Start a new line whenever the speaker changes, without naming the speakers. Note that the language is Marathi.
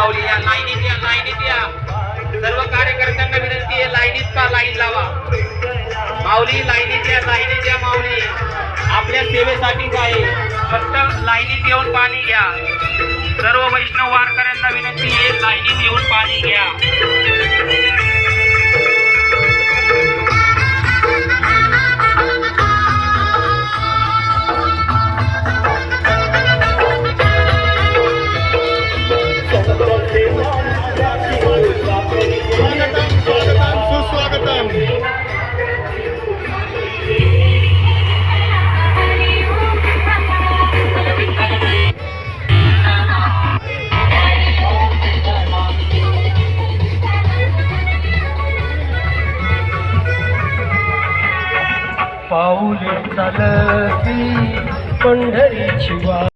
माऊली या लाईनीत या लाईनीत या. सर्व कार्यकर्त्यांना विनंती आहे लाईनीत का लाईन लावा? माऊली लाईनीत या लाईनीत या माऊली. आपल्या सेवेसाठीच आहे फक्त लाईनीत येऊन पाणी घ्या. सर्व वैष्णव वारकऱ्यांना विनंती आहे लाईनीत येऊन पाणी
पाऊल चालती पंढरीची वा